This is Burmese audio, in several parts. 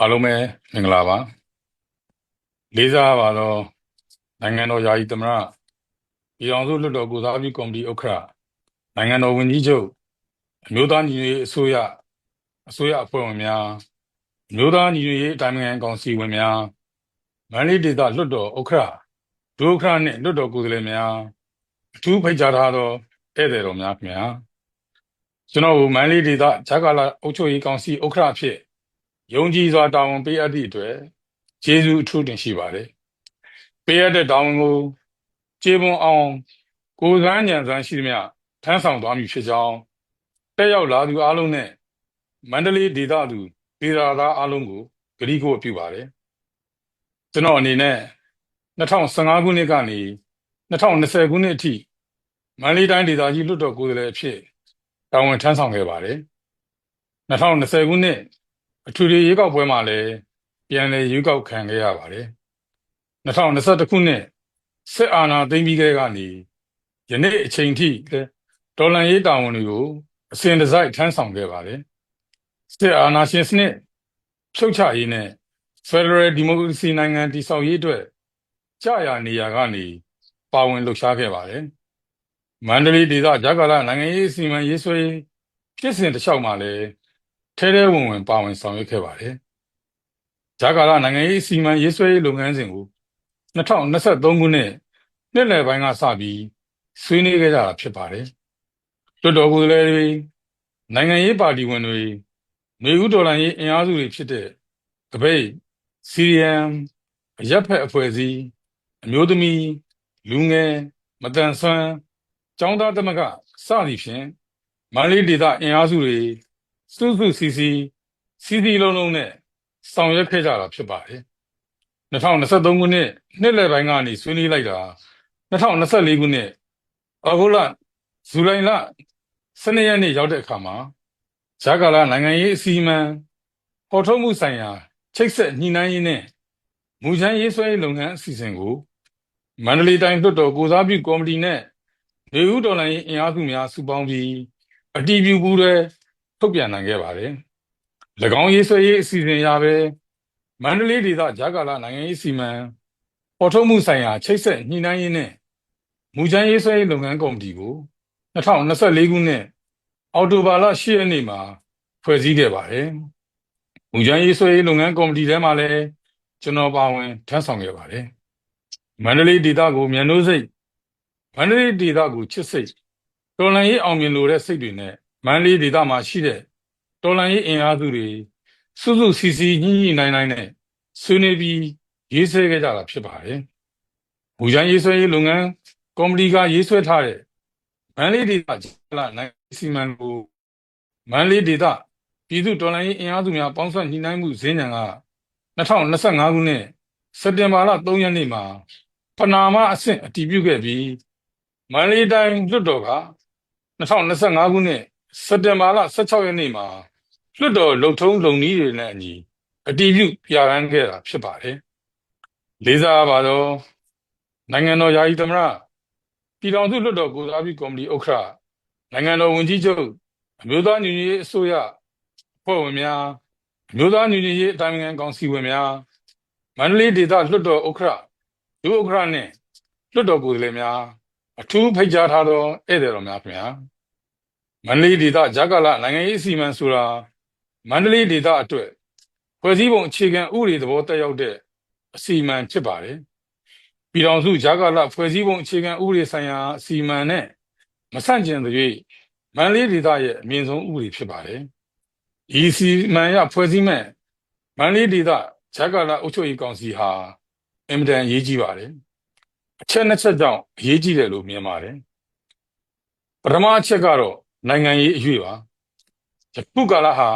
အားလုံးပဲမင်္ဂလာပါလေးစားပါတော့နိုင်ငံတော်ယာယီသမ္မတပြည်အောင်စုလွှတ်တော်ကိုစားပြုကော်မတီဥက္ကဋ္ဌနိုင်ငံတော်ဝန်ကြီးချုပ်အမျိုးသားညီညွတ်ရေးအစိုးရအစိုးရအဖွဲ့ဝင်များအမျိုးသားညီညွတ်ရေးအတိုင်းအမြံကောင်စီဝင်များမန္တလေးဒေသလွှတ်တော်ဥက္ကဋ္ဌဒုဥက္ကဋ္ဌနှင့်လွှတ်တော်ကိုယ်စားလှယ်များအထူးဖိတ်ကြားထားသောဧည့်သည်တော်များခင်ဗျာကျွန်တော်မန္တလေးဒေသဂျာကာလာအုပ်ချုပ်ရေးကောင်စီဥက္ကဋ္ဌအဖြစ် ယုံကြည်စွာတာဝန်ပေးအပ်သည့်အတွက်ကျေးဇူးအထူးတင်ရှိပါတယ်ပေးအပ်တဲ့တာဝန်ကိုကျေပွန်အောင်ကိုယ်စားညံစမ်းရှိသမျှထမ်းဆောင်သွားမည်ဖြစ်ကြောင်းတက်ရောက်လာသူအားလုံးနဲ့မန္တလေးဒေသသူဒေသသားအားလုံးကိုဂရုကိုပြုပါတယ်ကျွန်တော်အနေနဲ့2015ခုနှစ်ကနေ2020ခုနှစ်အထိမန္တလေးတိုင်းဒေသကြီးလွှတ်တော်ကိုယ်စားလှယ်အဖြစ်တာဝန်ထမ်းဆောင်ခဲ့ပါတယ်2020ခုနှစ် အထူးရွေးကောက်ပွဲမှာလည်းပြန်လည်ရွေးကောက်ခံခဲ့ရပါတယ်2021ခုနှစ်စစ်အာဏာသိမ်းပြီးခဲ့ကနေယနေ့အချိန်ထိလည်းဒေါ်လန်ရေးတာဝန်တွေကိုအစဉ်တစိုက်ထမ်းဆောင်ခဲ့ပါတယ်စစ်အာဏာရှင်စနစ်ဖြုတ်ချရေးနဲ့ Federal Democracy နိုင်ငံတည်ဆောက်ရေးအတွက်ကြာရနေရာကနေပါဝင်လှုပ်ရှားခဲ့ပါတယ်မန္တလေးဒေသဂျာကာလာနိုင်ငံရေးအစီအမံရေးဆွဲရေးဖြစ်စဉ်တစ်လျှောက်မှာလည်း ထဲထဲဝင်ဝင်ပါဝင်ဆောင်ရွက်ခဲ့ပါတယ်ဂျာကာလာနိုင်ငံရေးအစီအမံရေးဆွဲရေးလုပ်ငန်းစဉ်ကို2023ခုနှစ်နှစ်လယ်ပိုင်းကစပြီးဆွေးနွေးခဲ့ကြတာဖြစ်ပါတယ်လွှတ်တော်ကိုယ်စားလှယ်တွေနိုင်ငံရေးပါတီဝင်တွေနေဦးဒေါ်လာရေးအင်အားစုတွေဖြစ်တဲ့တပိတ်စီရီယမ်အရက်ဖက်အဖွဲ့အစည်းအမျိုးသမီးလူငယ်မတန်ဆွမ်းကျောင်းသားသမဂ္ဂစသည်ဖြင့်မန္တလေးဒေသအင်အားစုတွေ စုစုစည်းစည်းစီစီလုံးလုံးနဲ့ဆောင်ရွက်ခဲ့ကြတာဖြစ်ပါတယ်2023ခုနှစ်နှစ်လယ်ပိုင်းကနေဆွေးနွေးလိုက်တာ2024ခုနှစ်အောက်တိုဘာဇူလိုင်လ12ရက်နေ့ရောက်တဲ့အခါမှာဂျာကာလာနိုင်ငံရေးအစည်းအဝေးပေါ်ထုတ်မှုဆိုင်ရာချိတ်ဆက်ညှိနှိုင်းရေးနဲ့မူချမ်းရေးဆွဲရေးလုပ်ငန်းအစီအစဉ်ကိုမန္တလေးတိုင်းလွှတ်တော်ကိုစားပြုကော်မတီနဲ့နေဦးဒေါ်လာရေးအင်အားစုများစုပေါင်းပြီးအတည်ပြုပူးတဲ့ ထုတ်ပြန်နိုင်ခဲ့ပါတယ်။၎င်းရေးဆွဲရေးအစီအစဉ်အရပဲမန္တလေးဒေသဂျာကာလာနိုင်ငံရေးစီမံပေါ်ထုတ်မှုဆိုင်ရာချိတ်ဆက်ညှိနှိုင်းရေးနဲ့မူချမ်းရေးဆွဲရေးလုပ်ငန်းကော်မတီကို2024ခုနှစ်အောက်တိုဘာလ10ရက်နေ့မှာဖွဲ့စည်းခဲ့ပါတယ်။မူချမ်းရေးဆွဲရေးလုပ်ငန်းကော်မတီထဲမှာလည်းကျွန်တော်ပါဝင်ထမ်းဆောင်ခဲ့ပါတယ်။မန္တလေးဒေသကိုမြန်နိုးစိတ်မန္တလေးဒေသကိုချစ်စိတ်တော်လန်ရေးအောင်မြင်လိုတဲ့စိတ်တွေနဲ့ မန္တလေးဒေသမှာရှိတဲ့တော်လန်ရေးအင်အားစုတွေစုစုစည်းစည်းညှိညှိနှိုင်းနှိုင်းနဲ့ဆွေးနွေးပြီးရေးဆွဲခဲ့ကြတာဖြစ်ပါတယ်။မူချမ်းရေးဆွဲရေးလုပ်ငန်းကော်မတီကရေးဆွဲထားတဲ့မန္တလေးဒေသဂျလာနိုင်စီမံကိုမန္တလေးဒေသပြည်သူတော်လှန်ရေးအင်အားစုများပေါင်းစပ်ညှိနှိုင်းမှုဈေးညံက2025ခုနှစ်စက်တင်ဘာလ3ရက်နေ့မှာပနာမအဆင့်အတည်ပြုခဲ့ပြီးမန္တလေးတိုင်းလွှတ်တော်က2025ခုနှစ် စက်တင်ဘာလ16ရက်နေ့မှာလွှတ်တော်လုံထုံးလုံနည်းတွေနဲ့အညီအတည်ပြုပြရန်ခဲ့တာဖြစ်ပါတယ်။လေးစားပါတော့နိုင်ငံတော်ယာယီသမ္မတပြည်ထောင်စုလွှတ်တော်ကိုစားပြုကော်မတီဥက္ကဋ္ဌနိုင်ငံတော်ဝန်ကြီးချုပ်အမျိုးသားညီညွတ်ရေးအစိုးရဖွဲ့ဝင်များအမျိုးသားညီညွတ်ရေးအတိုင်းအမြံကောင်စီဝင်များမန္တလေးဒေသလွှတ်တော်ဥက္ကဋ္ဌဒုဥက္ကဋ္ဌနဲ့လွှတ်တော်ကိုယ်စားလှယ်များအထူးဖိတ်ကြားထားသောဧည့်သည်တော်များခင်ဗျာ မန္တလေးဒေသဂျာကာလာနိုင်ငံရေးအစီအမံဆိုတာမန္တလေးဒေသအတွက်ဖွဲ့စည်းပုံအခြေခံဥပဒေသဘောတက်ရောက်တဲ့အစီအမံဖြစ်ပါတယ်ပြည်ထောင်စုဂျာကာလာဖွဲ့စည်းပုံအခြေခံဥပဒေဆိုင်ရာအစီအမံနဲ့မဆန့်ကျင်သရွေ့မန္တလေးဒေသရဲ့အမြင့်ဆုံးဥပဒေဖြစ်ပါတယ်ဒီစီမံရဖွဲ့စည်းမဲ့မန္တလေးဒေသဂျာကာလာအုပ်ချုပ်ရေးကောင်စီဟာအင်မတန်အရေးကြီးပါတယ်အချက်နှစ်ချက်ကြောင့်အရေးကြီးတယ်လို့မြင်ပါတယ်ပထမအချက်ကတော့ နိုင်ငံရေးအရွေ့ပါယခုကာလဟာ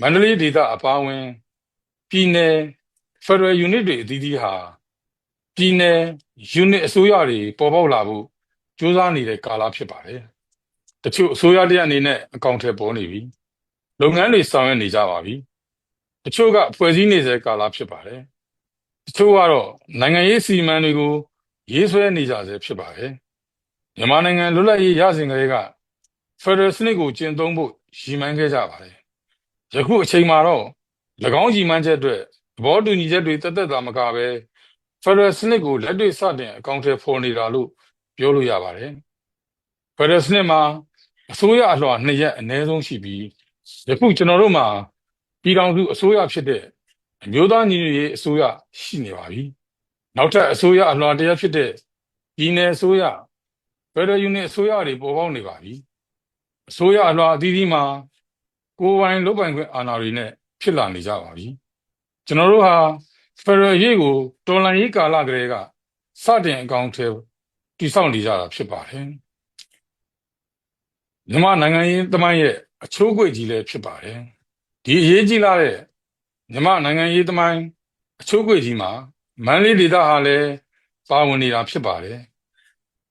မန္တလေးဒေသအပါအဝင်ပြည်နယ် Federal Unit တွေအသီးသီးဟာပြည်နယ် unit အစိုးရတွေပေါ်ပေါက်လာဖို့ကြိုးစားနေတဲ့ကာလဖြစ်ပါတယ်တချို့အစိုးရတဲ့အနေနဲ့အကောင့်ထဲပေါ်နေပြီလုပ်ငန်းတွေဆောင်ရွက်နေကြပါပြီတချို့ကဖွဲ့စည်းနေစေကာလဖြစ်ပါတယ်တချို့ကတော့နိုင်ငံရေးစီမံတွေကိုရေးဆွဲနေကြဆဲဖြစ်ပါတယ်မြန်မာနိုင်ငံလွတ်လပ်ရေးရစဉ်ကလေးက Federal စနစ်ကိုကျင့်သုံးဖို့ရည်မှန်းခဲ့ကြပါတယ်ယခုအချိန်မှာတော့၎င်းကြီးမှန်းချက်အတွက်သဘောတူညီချက်တွေတက်တက်သာမကပဲဖက်ဒရယ်စနစ်ကိုလက်တွေ့စတင်အကောင့်ထဲပေါ်နေတာလို့ပြောလို့ရပါတယ်ဖက်ဒရယ်စနစ်မှာအစိုးရအလှော်နှစ်ရက်အနည်းဆုံးရှိပြီးယခုကျွန်တော်တို့မှာပြည်ထောင်စုအစိုးရဖြစ်တဲ့အမျိုးသားညီညွတ်ရေးအစိုးရရှိနေပါပြီနောက်ထပ်အစိုးရအလှော်တစ်ရက်ဖြစ်တဲ့ပြည်내အစိုးရဖက်ဒရယ်ယူနစ်အစိုးရတွေပေါ်ပေါက်နေပါပြီ အစိုးရအလှော်အသီးသီးမှာကိုယ်ပိုင်လုပ်ပိုင်ခွင့်အာဏာတွေနဲ့ဖြစ်လာနေကြပါပြီကျွန်တော်တို့ဟာဖက်ဒရယ်ရေးကိုတော်လှန်ရေးကာလကလေးကစတင်အကောင့်ထဲတည်ဆောက်နေကြတာဖြစ်ပါတယ်မြန်မာနိုင်ငံရေးသမိုင်းရဲ့အချိုးအကွေ့ကြီးလည်းဖြစ်ပါတယ်ဒီအရေးကြီးလာတဲ့မြန်မာနိုင်ငံရေးသမိုင်းအချိုးအကွေ့ကြီးမှာမန္တလေးဒေသဟာလည်းပါဝင်နေတာဖြစ်ပါတယ်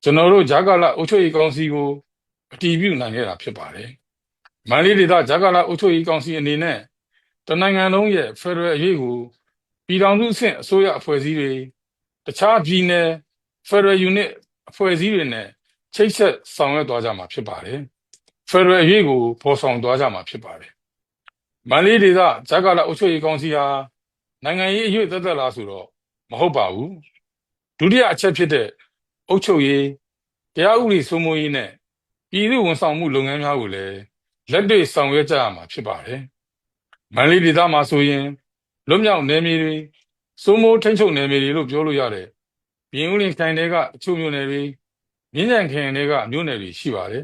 ကျွန်တော်တို့ဂျာကာလာအုပ်ချုပ်ရေးကောင်စီကို အတည်ပြုနိုင်ခဲ့တာဖြစ်ပါတယ်မန္တလေးဒေသဂျာကာလာအုပ်ချုပ်ရေးကောင်စီအနေနဲ့တနိုင်ငံလုံးရဲ့ဖက်ဒရယ်အရေးကိုပြည်ထောင်စုအဆင့်အစိုးရအဖွဲ့အစည်းတွေတခြားပြည်နယ်ဖက်ဒရယ်ယူနစ်အဖွဲ့အစည်းတွေနဲ့ချိတ်ဆက်ဆောင်ရွက်သွားကြမှာဖြစ်ပါတယ်ဖက်ဒရယ်အရေးကိုပေါ်ဆောင်သွားကြမှာဖြစ်ပါတယ်မန္တလေးဒေသဂျာကာလာအုပ်ချုပ်ရေးကောင်စီဟာနိုင်ငံရေးအရေးသက်သက်လားဆိုတော့မဟုတ်ပါဘူးဒုတိယအချက်ဖြစ်တဲ့အုပ်ချုပ်ရေးတရားဥပဒေစိုးမိုးရေးနဲ့ ပြည်သူဝန်ဆောင်မှုလုပ်ငန်းများကိုလည်းလက်တွေ့ဆောင်ရွက်ကြရမှာဖြစ်ပါတယ်မန္တလေးဒေသမှာဆိုရင်လွတ်မြောက်နယ်မြေတွေစိုးမိုးထိန်းချုပ်နယ်မြေတွေလို့ပြောလို့ရတယ်ပြင်ဦးလင်ခိုင်တွေကအချို့မြို့နယ်တွေမြင်းကြံခရိုင်တွေကမြို့နယ်တွေရှိပါတယ်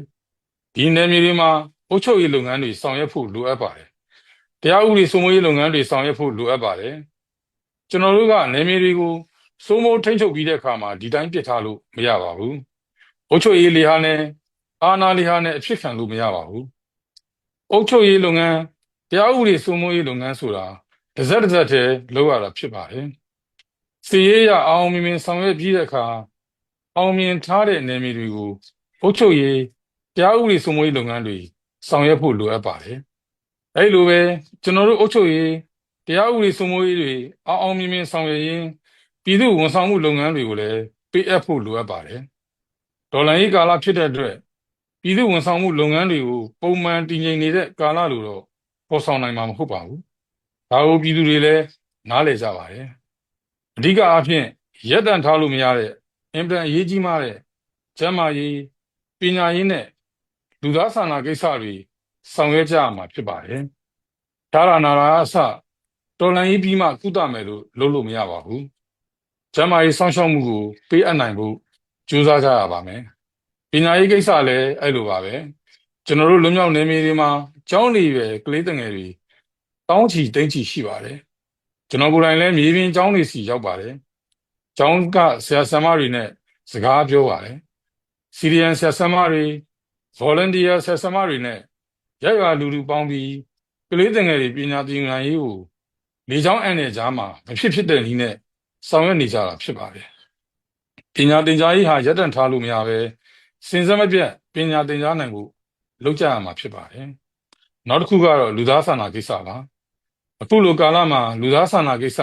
ဒီနယ်မြေတွေမှာအုပ်ချုပ်ရေးလုပ်ငန်းတွေဆောင်ရွက်ဖို့လိုအပ်ပါတယ်တရားဥပဒေစိုးမိုးရေးလုပ်ငန်းတွေဆောင်ရွက်ဖို့လိုအပ်ပါတယ်ကျွန်တော်တို့ကနယ်မြေတွေကိုစိုးမိုးထိန်းချုပ်ပြီးတဲ့အခါမှာဒီတိုင်းပြစ်ထားလို့မရပါဘူးအုပ်ချုပ်ရေးလေဟာနဲ့ အာဏာလေဟာနဲ့အဖြစ်ခံလို့မရပါဘူးအုပ်ချုပ်ရေးလုပ်ငန်းတရားဥပဒေစိုးမိုးရေးလုပ်ငန်းဆိုတာတစ်စက်တစ်စက်တည်းလုပ်ရတာဖြစ်ပါတယ်စီရေးရအောင်မြင်မြင်ဆောင်ရွက်ပြီးတဲ့အခါအောင်မြင်ထားတဲ့နယ်မြေတွေကိုအုပ်ချုပ်ရေးတရားဥပဒေစိုးမိုးရေးလုပ်ငန်းတွေဆောင်ရွက်ဖို့လိုအပ်ပါတယ်အဲ့လိုပဲကျွန်တော်တို့အုပ်ချုပ်ရေးတရားဥပဒေစိုးမိုးရေးတွေအောင်အောင်မြင်မြင်ဆောင်ရွက်ရင်းပြည်သူဝန်ဆောင်မှုလုပ်ငန်းတွေကိုလည်းပေးအပ်ဖို့လိုအပ်ပါတယ်ဒေါ်လာရေးကာလဖြစ်တဲ့အတွက် ပြည်သူဝန်ဆောင်မှုလုပ်ငန်းတွေကိုပုံမှန်တည်ငြိမ်နေတဲ့ကာလလိုတော့ပေါ်ဆောင်နိုင်မှာမဟုတ်ပါဘူးဒါကိုပြည်သူတွေလည်းနားလည်ကြပါတယ်အဓိကအားဖြင့်ရက်တန်ထားလို့မရတဲ့အင်ပန်အရေးကြီးမားတဲ့ကျန်းမာရေးပညာရေးနဲ့လူသားစာနာကိစ္စတွေဆောင်ရွက်ကြရမှာဖြစ်ပါတယ်ဒါရနာရာအစတော်လန်ရေးပြီးမှကုသမယ်လို့လုပ်လို့မရပါဘူးကျန်းမာရေးစောင့်ရှောက်မှုကိုပေးအပ်နိုင်ဖို့ကြိုးစားကြရပါမယ် ပညာရေးကိစ္စလည်းအဲ့လိုပါပဲကျွန်တော်တို့လွန်မြောက်နေမြေတွေမှာကျောင်းနေပဲကလေးတငယ်တွေတောင်းချီတိမ့်ချီရှိပါတယ်ကျွန်တော်ကိုယ်တိုင်လည်းမြေပြင်ကျောင်းတွေစီရောက်ပါတယ်ကျောင်းကဆရာဆရာမတွေနဲ့စကားပြောပါတယ်စီရီယန်ဆရာဆရာမတွေ volunteer ဆရာဆရာမတွေနဲ့ရိုက်ရွာလူလူပေါင်းပြီးကလေးတငယ်တွေပညာသင်ကြားရေးကိုလေချောင်းအန်တဲ့ကြားမှာမဖြစ်ဖြစ်တဲ့နည်းနဲ့ဆောင်ရွက်နေကြတာဖြစ်ပါတယ်ပညာသင်ကြားရေးဟာရပ်တန့်ထားလို့မရပဲ စဉ်ဆက်မပြတ်ပညာသင်ကြားနိုင်ဖို့လုပ်ကြရမှာဖြစ်ပါတယ်နောက်တစ်ခုကတော့လူသားစာနာကိစ္စပါအခုလိုကာလမှာလူသားစာနာကိစ္စ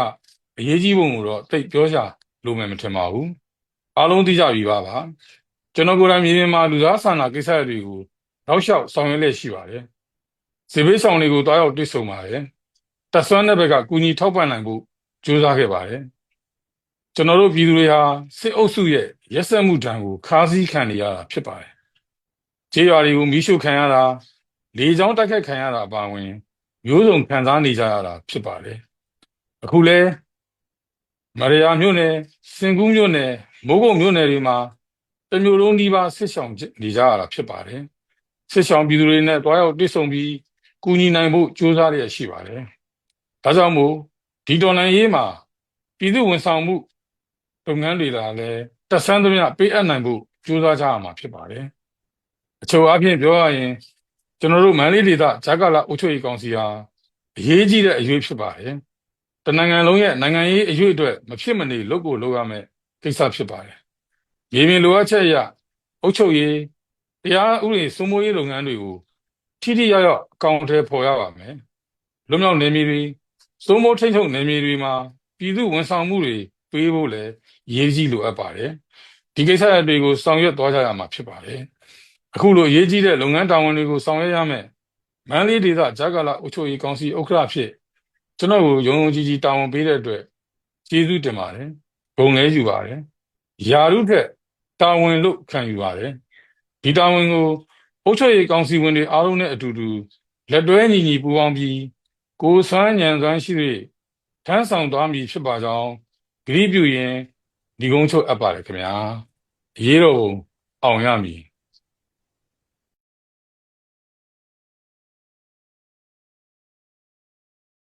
အရေးကြီးပုံကိုတော့တိတ်ပြောကြလို့မယ်မထင်ပါဘူးအားလုံးသိကြပြီပါပါကျွန်တော်ကိုယ်တိုင်မြေပြင်မှာလူသားစာနာကိစ္စတွေကိုနောက်လျှောက်ဆောင်ရွက်လက်ရှိပါတယ်စေဘေးဆောင်တွေကိုတွားရောက်တွေ့ဆုံပါတယ်တက်ဆွမ်းတဲ့ဘက်ကကူညီထောက်ပံ့နိုင်ဖို့ကြိုးစားခဲ့ပါတယ်ကျွန်တော်တို့ပြည်သူတွေဟာစစ်အုပ်စုရဲ့ ရက်စက်မှုတံကိုခါးစည်းခံနေရတာဖြစ်ပါတယ်ခြေရွာတွေကိုမီးရှို့ခံရတာလေကြောင်းတိုက်ခတ်ခံရတာအပါအဝင်မျိုးစုံခံစားနေကြရတာဖြစ်ပါတယ်အခုလဲမရယာမြို့နယ်စင်ကူးမြို့နယ်မိုးကုတ်မြို့နယ်တွေမှာတမျိုးလုံးဒီပါဆစ်ဆောင်နေကြရတာဖြစ်ပါတယ်ဆစ်ဆောင်ပြည်သူတွေနဲ့တွားရောက်တွေ့ဆုံပြီးကူညီနိုင်ဖို့ကြိုးစားရရှိပါတယ်ဒါကြောင့်မို့ဒီတော်လှန်ရေးမှာပြည်သူဝန်ဆောင်မှုလုပ်ငန်းတွေလာလဲ တက်ဆန်းသမျှပေးအပ်နိုင်ဖို့ကြိုးစားကြရမှာဖြစ်ပါတယ်အချို့အပြင်ပြောရရင်ကျွန်တော်တို့မန္တလေးဒေသဂျာကာလာအုပ်ချုပ်ရေးကောင်စီဟာအရေးကြီးတဲ့အရွေးဖြစ်ပါတယ်တနိုင်ငံလုံးရဲ့နိုင်ငံရေးအရွေးအတွက်မဖြစ်မနေလုပ်ကိုလုပ်ရမယ်ကိစ္စဖြစ်ပါတယ်ရေပြင်လိုအပ်ချက်အရအုပ်ချုပ်ရေးတရားဥပဒေစိုးမိုးရေးလုပ်ငန်းတွေကိုထိထိရောက်ရောက်အကောင့်ထဲပေါ်ရပါမယ်လွတ်မြောက်နေမီတွေစိုးမိုးထိန်းချုပ်နေမီတွေမှာပြည်သူဝန်ဆောင်မှုတွေ ပေးဖို့လည်းရေးကြီးလိုအပ်ပါတယ်ဒီကိစ္စတွေကိုဆောင်ရွက်သွားကြရမှာဖြစ်ပါတယ်အခုလိုအရေးကြီးတဲ့လုပ်ငန်းတာဝန်တွေကိုဆောင်ရွက်ရမယ်မန္တလေးဒေသဂျာကာလာအုပ်ချုပ်ရေးကောင်စီဥက္ကဋ္ဌဖြစ်ကျွန်တော်ကိုယုံယုံကြည်ကြည်တာဝန်ပေးတဲ့အတွက်ကျေးဇူးတင်ပါတယ်ဂုဏ်လည်းယူပါတယ်ယာရုထက်တာဝန်လို့ခံယူပါတယ်ဒီတာဝန်ကိုအုပ်ချုပ်ရေးကောင်စီဝင်တွေအားလုံးနဲ့အတူတူလက်တွဲညီညီပူးပေါင်းပြီးကိုယ်စွမ်းဉာဏ်စွမ်းရှိ၍ထမ်းဆောင်သွားမည်ဖြစ်ပါကြောင်း ဂရုပြုရင်ဒီကုန်းချုပ်အပ်ပါတယ်ခင်ဗျာအရေးတော်ပုံအောင်ရမည်